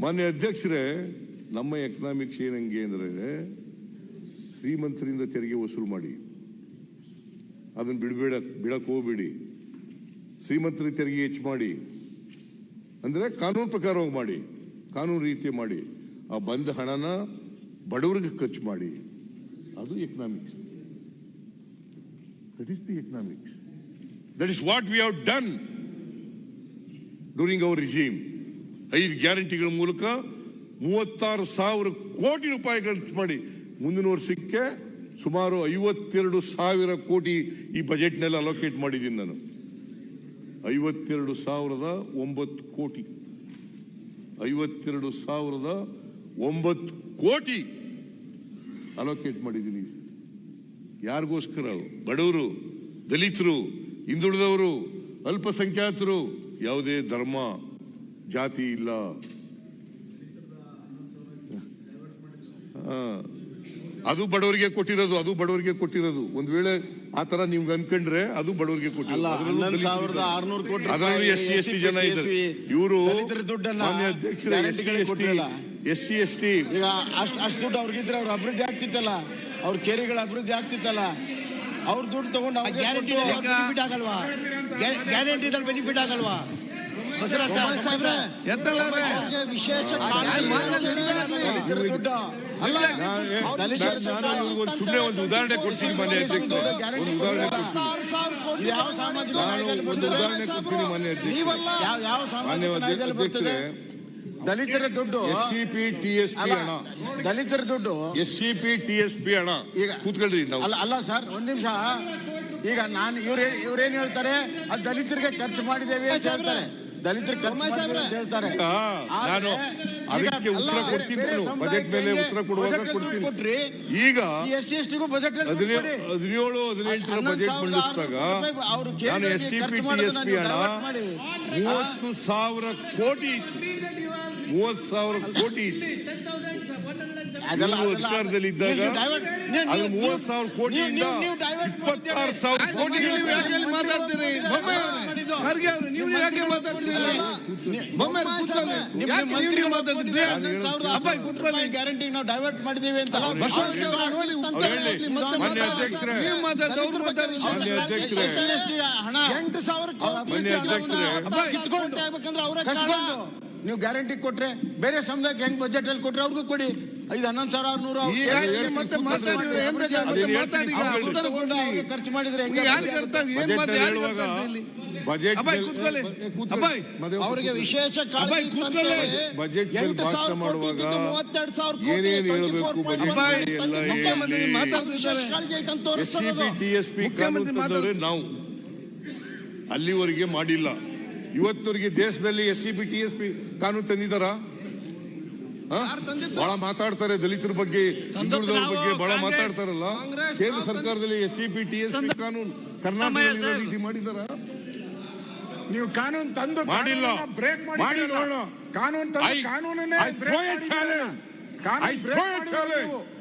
ಮಾನ್ಯ ಅಧ್ಯಕ್ಷರೇ, ನಮ್ಮ ಎಕನಾಮಿಕ್ಸ್ ಏನಂಗೆ ಅಂದ್ರೆ, ಶ್ರೀಮಂತರಿಂದ ತೆರಿಗೆ ವಸೂಲು ಮಾಡಿ. ಅದನ್ನ ಬಿಡಬೇಡ, ಬಿಡಕ್ ಹೋಗ್ಬೇಡಿ. ಶ್ರೀಮಂತರ ತೆರಿಗೆ ಹೆಚ್ಚು ಮಾಡಿ. ಅಂದ್ರೆ ಕಾನೂನು ಪ್ರಕಾರವಾಗಿ ಮಾಡಿ, ಕಾನೂನು ರೀತಿ ಮಾಡಿ. ಆ ಬಂದ ಹಣನ ಬಡವರಿಗೆ ಖರ್ಚು ಮಾಡಿ. ಅದು economics that is the economics that is what we have done during our regime ಐದು ಗ್ಯಾರಂಟಿಗಳ ಮೂಲಕ ಮೂವತ್ತಾರು ಸಾವಿರ ಕೋಟಿ ರೂಪಾಯಿ ಖರ್ಚು ಮಾಡಿ ಮುಂದಿನ ವರ್ಷಕ್ಕೆ ಸುಮಾರು ಐವತ್ತೆರಡು ಸಾವಿರ ಕೋಟಿ ಈ ಬಜೆಟ್ನಲ್ಲಿ ಅಲೋಕೇಟ್ ಮಾಡಿದ್ದೀನಿ ನಾನು. ಐವತ್ತೆರಡು ಸಾವಿರದ ಒಂಬತ್ತು ಕೋಟಿ. ಐವತ್ತೆರಡು ಸಾವಿರದ ಒಂಬತ್ತು ಕೋಟಿ ಅಲೋಕೇಟ್ ಮಾಡಿದ್ದೀನಿ. ಯಾರಿಗೋಸ್ಕರ? ಬಡವರು, ದಲಿತರು, ಹಿಂದುಳಿದವರು, ಅಲ್ಪಸಂಖ್ಯಾತರು, ಯಾವುದೇ ಧರ್ಮ ಜಾತಿ ಇಲ್ಲ. ಆ, ಅದು ಬಡವರಿಗೆ ಕೊಟ್ಟಿರೋದು ಅದು ಬಡವರಿಗೆ ಕೊಟ್ಟಿರೋದು. ಒಂದ್ ವೇಳೆ ಆ ತರ ನಿಮ್ಗೆ ಅನ್ಕೊಂಡ್ರೆ ಅದು ಬಡವರಿಗೆ ಕೊಟ್ಟಿರೋದು. ಹನ್ನೊಂದು ಸಾವಿರದ ಆರ್ನೂರು ಕೋಟಿ ಅದರಲ್ಲೂ ಎಸ್ ಸಿ ಎಸ್ ಟಿ ಜನ ಇದ್ದಾರೆ. ಇವರು S C S T ಕೊಟ್ಟಿರಲ್ಲ. S C S T. ಈಗ ಅಷ್ಟು ಅಷ್ಟು ದುಡ್ಡು ಅವ್ರಿಗಿದ್ರೆ ಅವ್ರ ಅಭಿವೃದ್ಧಿ ಆಗ್ತಿತ್ತಲ್ಲ ಅವ್ರ ಕೆರೆಗಳ ಅಭಿವೃದ್ಧಿ ಆಗ್ತಿತ್ತಲ್ಲ ಅವ್ರ ದುಡ್ಡು ತಗೊಂಡು ಗ್ಯಾರಂಟಿ ಆಗಲ್ವಾ? ಗ್ಯಾರಂಟಿದಲ್ಲಿ ಬೆನಿಫಿಟ್ ಆಗಲ್ವಾ? ವಿಶೇಷ ಸುಮ್ಮನೆ ಒಂದು ಉದಾಹರಣೆ ಕೊಡ್ತೀನಿ ಮಾನ್ಯ ಅಧ್ಯಕ್ಷರೇ. ಒಂದು ಉದಾಹರಣೆ ನಾನು ಒಂದು? ಉದಾಹರಣೆ ಕೊಡ್ತೀನಿ. ಮಾನ್ಯ ಯಾವ ಮಾನ್ಯ ಅಧ್ಯಕ್ಷರೇ ದಲಿತರ ದುಡ್ಡು. S C P T S P ಹಣ ದಲಿತರ ದುಡ್ಡು. S C P T S P ಹಣ ಈಗ- ಕೂತ್ಕೊಳ್ರಿ ನಾವು. ಅಲ್ಲ ಅಲ್ಲ ಸರ್ ಒಂದ್ ನಿಮಿಷ. ಈಗ ನಾನು ಇವ್ರ ಇವ್ರೇನ್ ಹೇಳ್ತಾರೆ? ಅದು ದಲಿತರಿಗೆ ಖರ್ಚು ಮಾಡಿದ್ದೇವೆ ಅಂತ ಹೇಳ್ತಾರೆ. ಅಂತ ಹೇಳ್ತಾರೆ. ಈಗ ನಾನು ಅದಕ್ಕೆ ಉತ್ತರ ಕೊಡ್ತೀನಿ ಬಜೆಟ್ ಮೇಲೆ ಉತ್ತರ ಕೊಡುವಾಗ ಕೊಡ್ತೀನಿ. ಈಗ ಎಸ್ ಸಿ ಎಸ್ ಟಿಗೂ ಬಜೆಟ್ ಹದಿನೇಳು ಹದಿನೆಂಟರ ಬಜೆಟ್ ಮಂಡಿಸಿದಾಗ ನಾನು S C P T S P ಹಣ. ಮೂವತ್ತು ಸಾವಿರ ಕೋಟಿ ಮೂವತ್ತು ಸಾವಿರ ಕೋಟಿ ಇತ್ತು. ಅದೆಲ್ಲ ನೀವು ಅದೆಲ್ಲ- ಅಧಿಕಾರದಲ್ಲಿ ಇದ್ದಾಗ ನೀವು divert- ಅದು ನೀವು- ಮೂವತ್ತು ಸಾವಿರ ಕೋಟಿ ಇಪ್ಪತ್ತಾರು ಸಾವಿರ ಕೋಟಿ ಗ್ಯಾರಂಟಿ ನಾವು ಡೈವರ್ಟ್ ಮಾಡಿದೀವಿ ಅಂತ ಹಣ ಎಂಟು ಸಾವಿರ ಅವರೇ ನೀವು ಗ್ಯಾರಂಟಿ ಕೊಟ್ರೆ ಬೇರೆ ಸಮುದಾಯಕ್ಕೆ ಹೆಂಗ್ ಬಜೆಟ್ ಅಲ್ಲಿ ಕೊಟ್ರೆ ಅವ್ರಿಗೂ ಕೊಡಿ. ಐದು ಹನ್ನೊಂದು ಸಾವಿರ ಆರ್ನೂರು ಖರ್ಚು ಮಾಡಿದ್ರೆ ಅವರಿಗೆ ವಿಶೇಷ ಎಂಟು ಸಾವಿರ ಮೂವತ್ತೆರಡು ಸಾವಿರ ಕೋಟಿ ಏನೇನ್ 24 ಬಜೆಟ್ ಅಬ್ಬಾಯ್, ಮೇಲೆ ಎಲ್ಲ ಮುಖ್ಯಮಂತ್ರಿ ನಾವು. ಅಲ್ಲಿವರೆಗೆ ಮಾಡಿಲ್ಲ. ಇವತ್ತವರೆಗೆ ದೇಶದಲ್ಲಿ S C B T S P ಕಾನೂನು ತಂದಿದಾರ ಬಹಳ ಮಾತಾಡ್ತಾರೆ ದಲಿತರ ಬಗ್ಗೆ ಹಿಂದುಳಿದವರ ಬಗ್ಗೆ ಬಹಳ ಮಾತಾಡ್ತಾರಲ್ಲ. ಕೇಂದ್ರ ಸರ್ಕಾರದಲ್ಲಿ S C B T S P ಕಾನೂನು ಕರ್ನಾಟಕ ಮಾಡಿದಾರ ನೀವು ಕಾನೂನು ತಂದು ಮಾಡಿಲ್ಲ. ಬ್ರೇಕ್ ಮಾಡಿ. ಕಾನೂನು ತಂದು ಕಾನೂನನ್ನೇ challenge. ಕಾನೂನು I